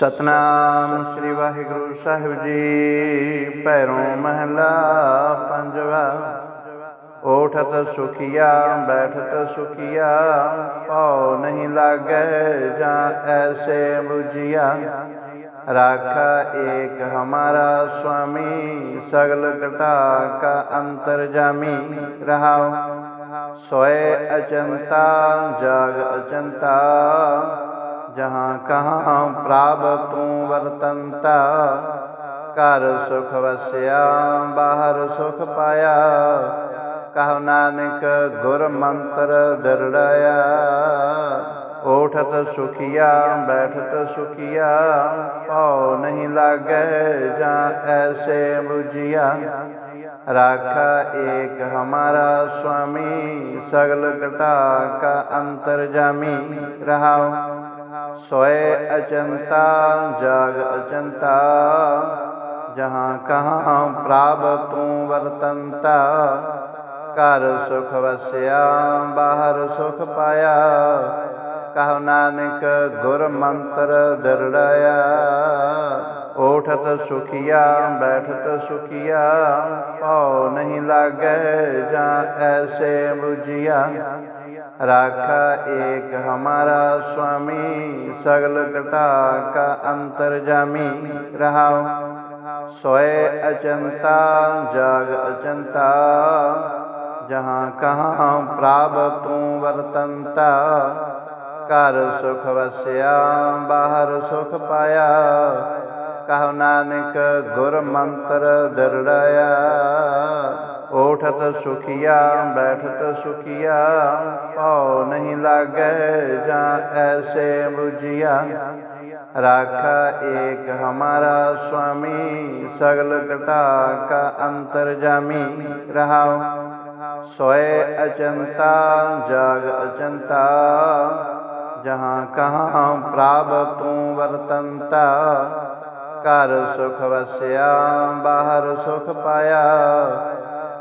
ਸਤਨਾਮ ਸ੍ਰੀ ਵਾਹਿਗੁਰੂ ਸਾਹਿਬ ਜੀ। ਪੈਰੋਂ ਮਹਲਾ ਪੰਜਵਾ। ਉਠਤ ਸੁਖੀਆ, ਬੈਠਤ ਸੁਖੀਆ ਪਉ ਨਹੀਂ ਲਾਗੈ ਜਾਂ ਐਸੇ 부ਜੀਆ ਰਾਖਾ ਏਕ ਹਮਾਰਾ ਸੁਆਮੀ, ਸਗਲ ਘਟਾ ਕਾ ਅੰਤਰ ਜਾਮੀ। ਰਹਾਉ, ਸੋਏ ਅਚੰਤਾ, ਜਾਗ ਅਚੰਤਾ। ਜਹਾਂ ਕਹਾਂ ਪ੍ਰਭ ਤੂੰ ਵਰਤੰਤਾ। ਘਰ ਸੁਖ ਵਸਿਆ, ਬਾਹਰ ਸੁਖ ਪਾਇਆ। ਕਹੋ ਨਾਨਕ ਗੁਰ ਮੰਤਰ ਦਰੜਾਇਆ। ਉਠਤ ਸੁਖੀਆ, ਬੈਠਤ ਸੁਖੀਆ। ਪਉ ਨਹੀਂ ਲਾਗੈ ਜਾਂ ਐਸੇ 부ਜੀਆ ਰਾਖਾ ਏਕ ਹਮਾਰਾ ਸੁਆਮੀ, ਸਗਲ ਘਟਾ ਕਾ ਅੰਤਰ ਜਾਮੀ। ਰਹਾਉ ਸੋਏ ਅਚੰਤਾ ਜਾਗ ਅਚੰਤਾ ਜਹਾਂ ਕਹਾਂ ਪ੍ਰਾਪ ਤੂੰ ਵਰਤੰਤਾ। ਘਰ ਸੁਖ ਵਸਿਆ, ਬਾਹਰ ਸੁਖ ਪਾਇਆ। ਕਹੋ ਨਾਨਕ ਗੁਰ ਮੰਤਰ ਦਰੜਾਇਆ। ਉਠਤ ਸੁਖੀਆ, ਬੈਠਤ ਸੁਖੀਆ। ਪਉ ਨਹੀਂ ਲਾਗੈ ਜਾਂ ਐਸੇ 부 ਜੀਆ ਰਾਖਾ ਏਕ ਹਮਾਰਾ ਸੁਆਮੀ ਸਗਲ ਘਟਾ ਕਾ ਅੰਤਰ ਜਾਮੀ ਰਹਾਉ ਸੋਏ ਅਚੰਤਾ ਜਾਗ ਅਚੰਤਾ ਜਹਾਂ ਕਹਾਂ ਪ੍ਰਭ ਤੂੰ ਵਰਤੰਤਾ ਘਰ ਸੁਖ ਵਸਿਆ ਬਾਹਰ ਸੁਖ ਪਾਇਆ ਕਹ ਨਾਨਕ ਗੁਰ ਮੰਤਰ ਦਰੜਾਇਆ। ਉਠਤ ਸੁਖੀਆ, ਬੈਠਤ ਸੁਖੀਆ ਪਉ ਨਹੀਂ ਲਾਗੈ ਜਾਂ ਐਸੇ 부ਜੀਆ ਰਾਖਾ ਏਕ ਹਮਾਰਾ ਸੁਆਮੀ, ਸਗਲ ਘਟਾ ਕਾ ਅੰਤਰ ਜਾਮੀ। ਰਹਾਉ, ਸੋਏ ਅਚੰਤਾ, ਜਾਗ ਅਚੰਤਾ। ਜਹਾਂ ਕਹਾਂ ਪ੍ਰਾਪ ਤੂੰ ਵਰਤੰਤਾ ਘਰ ਸੁਖ ਵਸਿਆ, ਬਾਹਰ ਸੁਖ ਪਾਇਆ।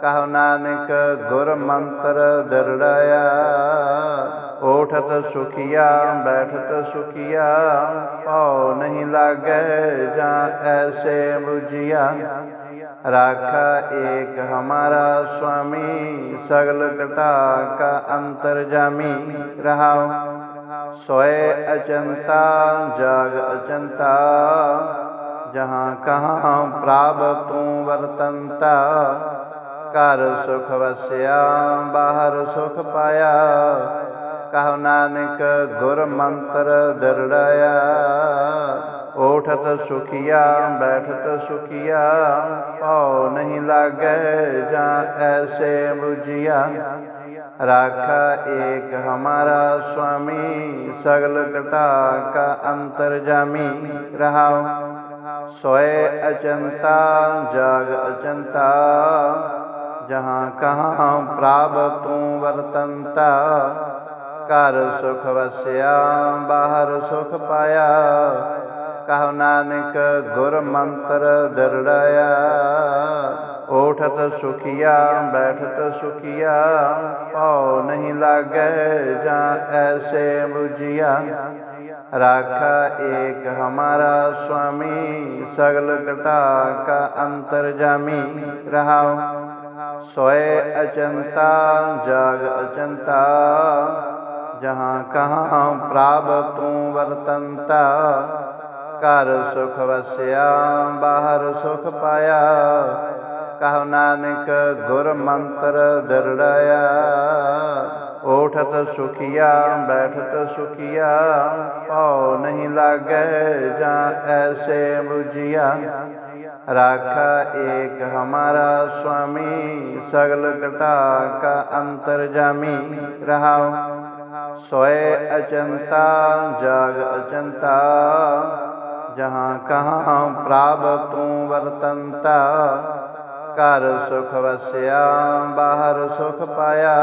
ਕਹੋ ਨਾਨਕ, ਗੁਰ ਮੰਤਰ ਦਰੜਾਇਆ। ਉਠਤ ਸੁਖੀਆ, ਬੈਠਤ ਸੁਖੀਆ। ਪਉ ਨਹੀਂ ਲਾਗੈ ਜਾਂ ਐਸੇ 부ਜੀਆ ਰਾਖਾ ਏਕ ਹਮਾਰਾ ਸੁਆਮੀ, ਸਗਲ ਘਟਾ ਕਾ ਅੰਤਰ ਜਾਮੀ। ਰਹਾਉ, ਸੋਏ ਅਚੰਤਾ, ਜਾਗ ਅਚੰਤਾ। ਜਹਾਂ ਕਹਾਂ ਪ੍ਰਭ ਤੂੰ ਵਰਤੰਤਾ ਘਰ ਸੁਖ ਵਸਿਆ ਬਾਹਰ ਸੁਖ ਪਾਇਆ ਕਹੋ ਨਾਨਕ ਗੁਰ ਮੰਤਰ ਦਰੜਾਇਆ ਓਠਤ ਸੁਖੀਆ ਬੈਠਤ ਸੁਖੀਆ ਪਉ ਨਹੀਂ ਲਾਗੈ ਜਾਂ ਐਸੇ 부ਜੀਆ ਰਾਖਾ ਏਕ ਹਮਾਰਾ ਸੁਆਮੀ ਸਗਲ ਘਟਾ ਕਾ ਅੰਤਰ ਜਾਮੀ ਰਹਾਉ ਸੋਏ ਅਚੰਤਾ, ਜਾਗ ਅਚੰਤਾ, ਜਹਾਂ ਕਹਾਂ ਪ੍ਰਾਪ ਤੂੰ ਵਰਤੰਤਾ, ਘਰ ਸੁਖ ਵਸਿਆ, ਬਾਹਰ ਸੁਖ ਪਾਇਆ, ਕਹੋ ਨਾਨਕ ਗੁਰ ਮੰਤਰ ਦਰੜਾਇਆ ਉਠਤ ਸੁਖੀਆ, ਬੈਠਤ ਸੁਖੀਆ ਪਉ ਨਹੀਂ ਲਾਗੈ ਜਾਂ ਐਸੇ ਬੁਝਿਆ। ਜੀਆ ਰਾਖਾ ਏਕ ਹਮਾਰਾ ਸੁਆਮੀ ਸਗਲ ਘਟਾ ਕਾ ਅੰਤਰ ਜਾਮੀ ਰਹਾਉ। ਸੋਏ ਅਚੰਤਾ, ਜਾਗ ਅਚੰਤਾ, ਜਹਾਂ ਕਹਾਂ ਪ੍ਰਭ ਤੂੰ ਵਰਤੰਤਾ। ਘਰ ਸੁਖ ਵਸਿਆ, ਬਾਹਰ ਸੁਖ ਪਾਇਆ। ਕਹੋ ਨਾਨਕ ਗੁਰ ਉਠਤ ਦਰੜਾਇਆ ਸੁਖੀਆ, ਬੈਠਤ ਸੁਖੀਆ ਪਉ ਨਹੀਂ ਲਾਗੈ ਜਾਂ ਐਸੇ 부ਜੀਆ ਰਾਖਾ ਏਕ ਹਮਾਰਾ ਸੁਆਮੀ, ਸਗਲ ਘਟਾ ਕਾ ਅੰਤਰ ਜਾਮੀ। ਰਹਾਉ, ਸੋਏ ਅਚੰਤਾ, ਜਾਗ ਅਚੰਤਾ। ਜਹਾਂ ਕਹਾਂ ਪ੍ਰਾਪ ਤੂੰ ਵਰਤੰਤਾ, ਘਰ ਸੁਖ ਵਸਿਆ, ਬਾਹਰ ਸੁਖ ਪਾਇਆ।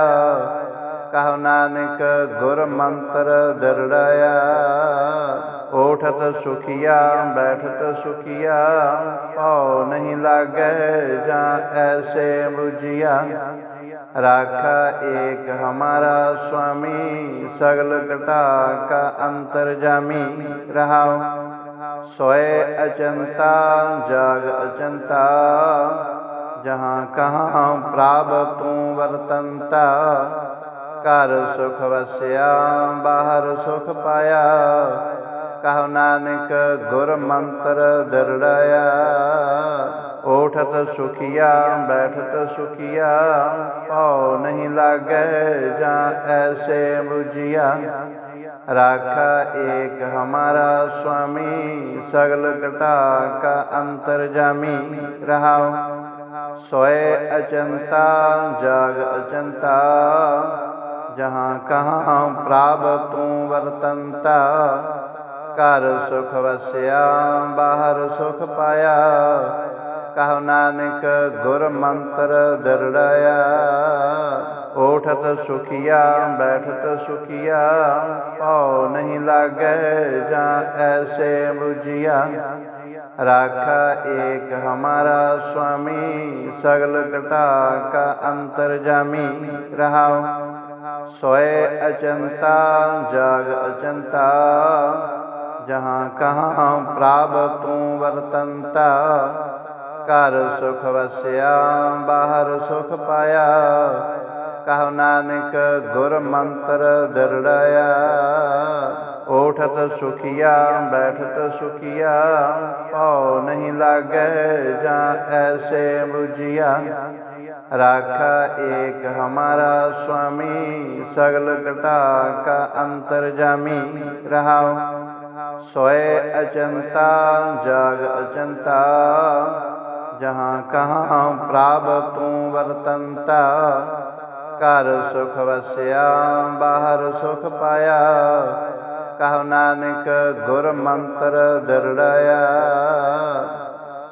ਕਹ ਨਾਨਕ ਗੁਰ ਮੰਤਰ ਦਿਰੜਾਇਆ ਉਠਤ ਸੁਖੀਆ, ਬੈਠਤ ਸੁਖੀਆ, ਭਉ ਨਹੀਂ ਲਾਗੈ ਜਾਂ ਐਸੇ ਬੁਝਿਆ। ਰਾਖਾ ਏਕ ਹਮਾਰਾ ਸੁਆਮੀ, ਸਗਲ ਘਟਾ ਕਾ ਅੰਤਰ ਜਾਮੀ। ਰਹਾਉ, ਸੋਏ ਅਚੰਤਾ, ਜਾਗ ਅਚੰਤਾ। ਜਹਾਂ ਕਹਾਂ ਪ੍ਰਾਪ ਤੂੰ ਵਰਤੰਤਾ ਘਰ ਸੁਖ ਵਸਿਆ, ਬਾਹਰ ਸੁਖ ਪਾਇਆ। ਕਹੋ ਨਾਨਕ, ਗੁਰ ਮੰਤਰ ਦਰੜਾਇਆ। ਉਠਤ ਸੁਖੀਆ, ਬੈਠਤ ਸੁਖੀਆ। ਭਉ ਨਹੀਂ ਲਾਗੇ ਜਾਂ ਐਸੇ ਬੁਝਿਆ। ਰਾਖਾ ਏਕ ਹਮਾਰਾ ਸੁਆਮੀ, ਸਗਲ ਘਟਾ ਕਾ ਅੰਤਰ ਜਾਮੀ। ਰਹਾਉ, ਸੋਏ ਅਚੰਤਾ, ਜਾਗ ਅਚੰਤਾ। ਜਹਾਂ ਕਹਾਂ ਪ੍ਰਭ ਤੂੰ ਵਰਤੰਤਾ, ਘਰ ਸੁਖ ਵਸਿਆ, ਬਾਹਰ ਸੁਖ ਪਾਇਆ, ਕਹੋ ਨਾਨਕ ਗੁਰ ਮੰਤਰ ਦਰੜਾਇਆ ਉਠਤ ਸੁਖੀਆ, ਬੈਠਤ ਸੁਖੀਆ, ਭਉ ਨਹੀਂ ਲਾਗੇ ਜਾਂ ਐਸੇ ਬੁਝਿਆ, ਰਾਖਾ ਏਕ ਹਮਾਰਾ ਸੁਆਮੀ ਸਗਲ ਘਟਾ ਕਾ ਅੰਤਰ ਜਾਮੀ ਰਹਾਓ ਸੋਏ ਅਚੰਤਾ, ਜਾਗ ਅਚੰਤਾ, ਜਹਾਂ ਕਹਾਂ ਪ੍ਰਾਪ ਤੂੰ ਵਰਤੰਤਾ, ਘਰ ਸੁਖ ਵਸਿਆ, ਬਾਹਰ ਸੁਖ ਪਾਇਆ, ਕਹ ਨਾਨਕ ਗੁਰ ਮੰਤਰ ਦਿਰੜਾਇਆ ਉਠਤ ਸੁਖੀਆ, ਬੈਠਤ ਸੁਖੀਆ, ਭਉ ਨਹੀਂ ਲਾਗੇ ਜਾਂ ਐਸੇ ਬੁਝਿਆ। राखा एक हमारा स्वामी सगल घटा का अंतर्जामी रहाओ सोए अचंता जाग अचंता जहाँ कहाँ प्राप्त तू वर्तनता घर सुख वसिया बाहर सुख पाया कहो नानक गुर मंत्र दिरड़ाया